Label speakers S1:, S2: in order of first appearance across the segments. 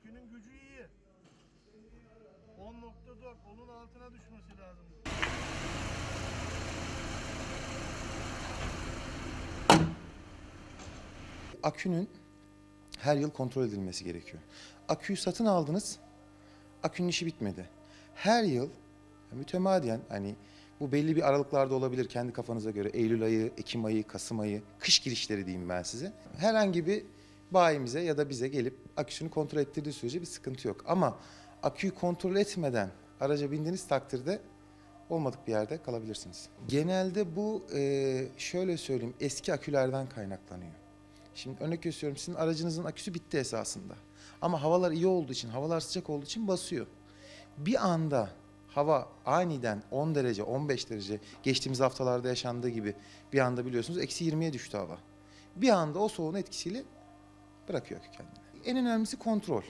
S1: Akünün gücü iyi. 10.4 onun altına düşmesi lazım.
S2: akünün her yıl kontrol edilmesi gerekiyor. Aküyü satın aldınız, akünün işi bitmedi. Her yıl mütemadiyen hani bu belli bir aralıklarda olabilir kendi kafanıza göre. Eylül ayı, Ekim ayı, Kasım ayı, kış girişleri diyeyim ben size. Herhangi bir bayimize ya da bize gelip aküsünü kontrol ettirdiği sürece bir sıkıntı yok. Ama aküyü kontrol etmeden araca bindiğiniz takdirde olmadık bir yerde kalabilirsiniz. Genelde bu eee, şöyle söyleyeyim eski akülerden kaynaklanıyor. Şimdi örnek gösteriyorum sizin aracınızın aküsü bitti esasında. Ama havalar iyi olduğu için, havalar sıcak olduğu için basıyor. Bir anda hava aniden 10 derece, 15 derece geçtiğimiz haftalarda yaşandığı gibi bir anda biliyorsunuz eksi 20'ye düştü hava. Bir anda o soğuğun etkisiyle bırakıyor kendini. En önemlisi kontrol.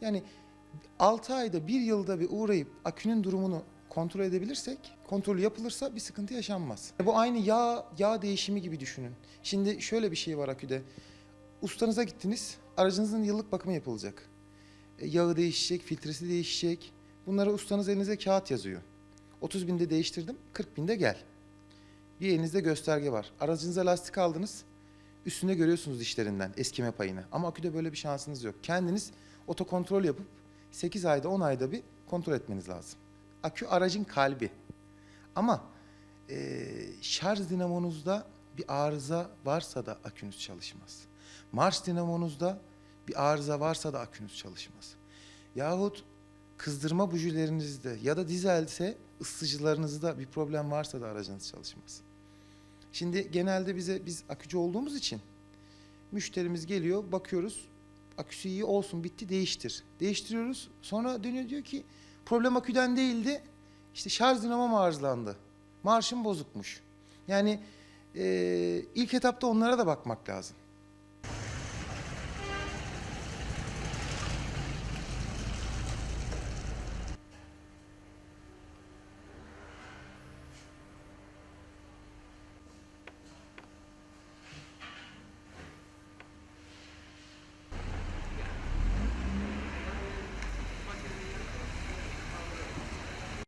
S2: Yani 6 ayda, 1 yılda bir uğrayıp akünün durumunu kontrol edebilirsek, kontrolü yapılırsa bir sıkıntı yaşanmaz. Bu aynı yağ yağ değişimi gibi düşünün. Şimdi şöyle bir şey var aküde. Ustanıza gittiniz, aracınızın yıllık bakımı yapılacak. E, Yağı değişecek, filtresi değişecek. Bunları ustanız elinize kağıt yazıyor. 30 binde değiştirdim, 40 binde gel. Bir elinizde gösterge var. Aracınıza lastik aldınız, üstünde görüyorsunuz dişlerinden eskime payını. Ama aküde böyle bir şansınız yok. Kendiniz otokontrol yapıp 8 ayda 10 ayda bir kontrol etmeniz lazım. Akü aracın kalbi. Ama e, şarj dinamonuzda bir arıza varsa da akünüz çalışmaz. Marş dinamonuzda bir arıza varsa da akünüz çalışmaz. Yahut kızdırma bujilerinizde ya da dizelse ısıtıcılarınızda bir problem varsa da aracınız çalışmaz. Şimdi genelde bize biz akücü olduğumuz için müşterimiz geliyor bakıyoruz aküsü iyi olsun bitti değiştir. Değiştiriyoruz sonra dönüyor diyor ki problem aküden değildi işte şarj dinamom arızalandı. Marşım bozukmuş. Yani e, ilk etapta onlara da bakmak lazım.